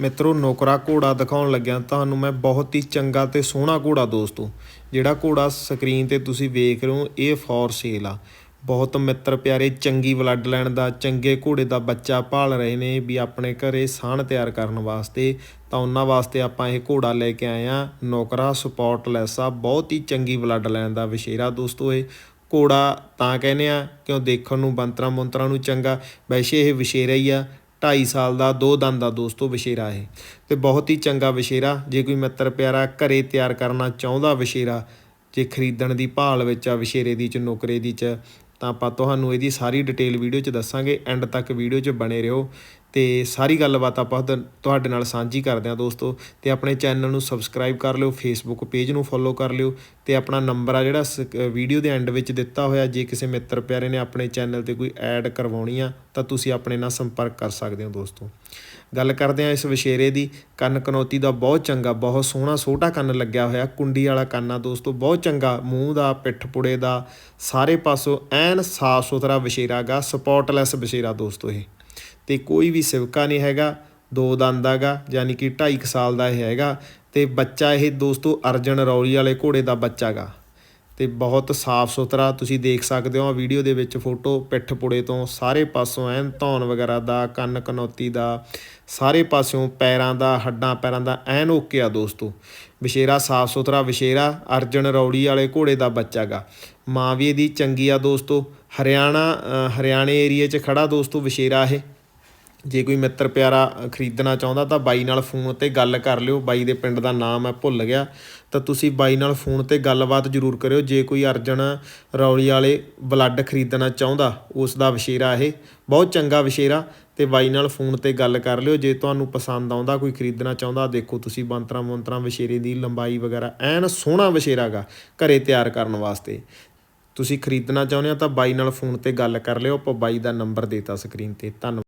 ਮਿੱਤਰੋ, ਨੌਕਰਾ ਘੋੜਾ ਦਿਖਾਉਣ ਲੱਗਿਆ ਤੁਹਾਨੂੰ ਮੈਂ ਬਹੁਤ ਹੀ ਚੰਗਾ ਤੇ ਸੋਹਣਾ ਘੋੜਾ ਦੋਸਤੋ ਜਿਹੜਾ ਘੋੜਾ ਸਕਰੀਨ ਤੇ ਤੁਸੀਂ ਵੇਖ ਰਹੇ ਹੋ, ਇਹ ਫੋਰ ਸੇਲ ਆ। ਬਹੁਤ ਮਿੱਤਰ ਪਿਆਰੇ, ਚੰਗੀ ਬਲੱਡ ਲਾਈਨ ਦਾ, ਚੰਗੇ ਘੋੜੇ ਦਾ ਬੱਚਾ ਪਾਲ ਰਹੇ ਨੇ ਵੀ ਆਪਣੇ ਘਰੇ ਸਾਣ ਤਿਆਰ ਕਰਨ ਵਾਸਤੇ। ਤਾਂ ਉਹਨਾਂ ਵਾਸਤੇ ਆਪਾਂ ਇਹ ਘੋੜਾ ਲੈ ਕੇ ਆਏ ਆ ਨੌਕਰਾ ਸਪੋਰਟਲੈਸ ਆ, ਬਹੁਤ ਹੀ ਚੰਗੀ ਬਲੱਡ ਲਾਈਨ ਦਾ ਵਿਸ਼ੇਰਾ ਦੋਸਤੋ ਇਹ ਘੋੜਾ ਤਾਂ ਕਹਿੰਦੇ ਆ, ਕਿਉਂ ਦੇਖਣ ਨੂੰ ਬੰਤਰਾ ਮੁੰਤਰਾ ਨੂੰ ਚੰਗਾ। ਵੈਸੇ ਇਹ ਵਿਸ਼ੇਰਾ ਹੀ ਆ। 2.5 ਸਾਲ ਦਾ ਦੋ ਦੰਦ ਦਾ ਦੋਸਤੋ ਵਿਸ਼ੇਰਾ ਇਹ। ਤੇ ਬਹੁਤ ਹੀ ਚੰਗਾ ਵਿਸ਼ੇਰਾ। ਜੇ ਕੋਈ ਮਿੱਤਰ ਪਿਆਰਾ ਘਰੇ ਤਿਆਰ ਕਰਨਾ ਚਾਹੁੰਦਾ ਵਿਸ਼ੇਰਾ, ਜੇ ਖਰੀਦਣ ਦੀ ਭਾਲ ਵਿੱਚ ਆ ਵਿਸ਼ੇਰੇ ਦੀ ਚ, ਨੌਕਰੇ ਦੀ ਚ, ਤਾਂ ਆਪਾਂ ਤੁਹਾਨੂੰ ਇਹਦੀ ਸਾਰੀ ਡਿਟੇਲ ਵੀਡੀਓ 'ਚ ਦੱਸਾਂਗੇ। ਐਂਡ ਤੱਕ ਵੀਡੀਓ 'ਚ ਬਣੇ ਰਹੋ। ਅਤੇ ਸਾਰੀ ਗੱਲਬਾਤ ਆਪਾਂ ਤੁਹਾ- ਤੁਹਾਡੇ ਨਾਲ ਸਾਂਝੀ ਕਰਦੇ ਹਾਂ ਦੋਸਤੋ। ਅਤੇ ਆਪਣੇ ਚੈਨਲ ਨੂੰ ਸਬਸਕ੍ਰਾਈਬ ਕਰ ਲਿਓ ਫੇਸਬੁੱਕ ਪੇਜ ਨੂੰ ਫੋਲੋ ਕਰ ਲਿਓ ਅਤੇ ਆਪਣਾ ਨੰਬਰ ਆ ਜਿਹੜਾ ਵੀਡੀਓ ਦੇ ਐਂਡ ਵਿੱਚ ਦਿੱਤਾ ਹੋਇਆ, ਜੇ ਕਿਸੇ ਮਿੱਤਰ ਪਿਆਰੇ ਨੇ ਆਪਣੇ ਚੈਨਲ ਤੇ ਕੋਈ ਐਡ ਕਰਵਾਉਣੀ ਆ, ਤਾਂ ਤੁਸੀਂ ਆਪਣੇ ਨਾਲ ਸੰਪਰਕ ਕਰ ਸਕਦੇ ਹੋ ਦੋਸਤੋ। ਗੱਲ ਕਰਦੇ ਹਾਂ ਇਸ ਵਿਸ਼ੇਰੇ ਦੀ। ਕੰਨ ਕਨੌਤੀ ਦਾ ਬਹੁਤ ਚੰਗਾ, ਬਹੁਤ ਸੋਹਣਾ, ਛੋਟਾ ਕੰਨ ਲੱਗਿਆ ਹੋਇਆ, ਕੁੰਡੀ ਵਾਲਾ ਕੰਨ ਆ ਦੋਸਤੋ, ਬਹੁਤ ਚੰਗਾ। ਮੂੰਹ ਦਾ, ਪਿੱਠ ਪੁੜੇ ਦਾ, ਸਾਰੇ ਪਾਸੋਂ ਐਨ ਸਾਫ਼ ਸੁਥਰਾ ਵਿਸ਼ੇਰਾ ਗਾ ਸਪੌਟਲੈਸ ਵਿਸ਼ੇਰਾ ਦੋਸਤੋ ਇਹ। ਤੇ ਕੋਈ ਵੀ ਸਿਵਕਾ ਨਹੀਂ ਹੈਗਾ, ਦੋ ਦੰਦ ਹੈਗਾ, ਯਾਨੀ ਕਿ 2.5 ਸਾਲ ਦਾ ਇਹ ਹੈਗਾ, ਤੇ ਬੱਚਾ ਇਹ ਦੋਸਤੋ ਅਰਜਨ ਰੌਲੀ ਵਾਲੇ ਘੋੜੇ ਦਾ ਬੱਚਾ ਗਾ ਤੇ ਬਹੁਤ ਸਾਫ਼ ਸੁਥਰਾ ਤੁਸੀਂ ਦੇਖ ਸਕਦੇ ਹੋ ਵੀਡੀਓ ਦੇ ਵਿੱਚ ਫੋਟੋ ਪਿੱਠ ਪੁੜੇ ਤੋਂ ਸਾਰੇ ਪਾਸੋਂ ਐਨ ਧੌਣ ਵਗੈਰਾ ਦਾ, ਕੰਨ ਕਨੌਤੀ ਦਾ, ਸਾਰੇ ਪਾਸਿਓਂ ਪੈਰਾਂ ਦਾ, ਹੱਡਾਂ ਪੈਰਾਂ ਦਾ, ਐਨ ਓਕੇ ਆ ਦੋਸਤੋ। ਵਿਸ਼ੇਰਾ ਸਾਫ਼ ਸੁਥਰਾ ਵਿਸ਼ੇਰਾ ਅਰਜਨ ਰੌੜੀ ਵਾਲੇ ਘੋੜੇ ਦਾ ਬੱਚਾ ਗਾ ਮਾਂ ਵੀ ਇਹਦੀ ਚੰਗੀ ਆ ਦੋਸਤੋ। ਹਰਿਆਣਾ ਹਰਿਆਣੇ ਏਰੀਏ 'ਚ ਖੜਾ ਦੋਸਤੋ ਵਿਸ਼ੇਰਾ ਇਹ। ਜੇ ਕੋਈ ਮਿੱਤਰ ਪਿਆਰਾ ਖਰੀਦਣਾ ਚਾਹੁੰਦਾ ਤਾਂ ਬਾਈ ਨਾਲ ਫੋਨ ਤੇ ਗੱਲ ਕਰ ਲਿਓ। ਬਾਈ ਦੇ ਪਿੰਡ ਦਾ ਨਾਮ ਹੈ ਭੁੱਲ ਗਿਆ। ਤਾਂ ਤੁਸੀਂ ਬਾਈ ਨਾਲ ਫੋਨ ਤੇ ਗੱਲਬਾਤ ਜ਼ਰੂਰ ਕਰਿਓ। ਜੇ ਕੋਈ ਅਰਜਨ ਰੌਲੀ ਵਾਲੇ ਬਲੱਡ ਖਰੀਦਣਾ ਚਾਹੁੰਦਾ, ਉਸ ਦਾ ਵਿਸ਼ੇਰਾ ਇਹ। ਬਹੁਤ ਚੰਗਾ ਵਿਸ਼ੇਰਾ ਤੇ ਬਾਈ ਨਾਲ ਫੋਨ ਤੇ ਗੱਲ ਕਰ ਲਿਓ। ਜੇ ਤੁਹਾਨੂੰ ਪਸੰਦ ਆਉਂਦਾ, ਕੋਈ ਖਰੀਦਣਾ ਚਾਹੁੰਦਾ, ਦੇਖੋ ਤੁਸੀਂ ਬੰਤਰਾ ਮੰਤਰਾ ਵਿਸ਼ੇਰੇ ਦੀ ਲੰਬਾਈ ਵਗੈਰਾ। ਐਨ ਸੋਹਣਾ ਵਿਸ਼ੇਰਾ ਗਾ, ਘਰੇ ਤਿਆਰ ਕਰਨ ਵਾਸਤੇ। ਤੁਸੀਂ ਖਰੀਦਣਾ ਚਾਹੁੰਦੇ ਹੋ ਤਾਂ ਬਾਈ ਨਾਲ ਫੋਨ ਤੇ ਗੱਲ ਕਰ ਲਿਓ। ਆਪਾਂ ਬਾਈ ਦਾ ਨੰਬਰ ਦੇਤਾ ਸਕਰੀਨ ਤੇ। ਧੰਨਵਾਦ।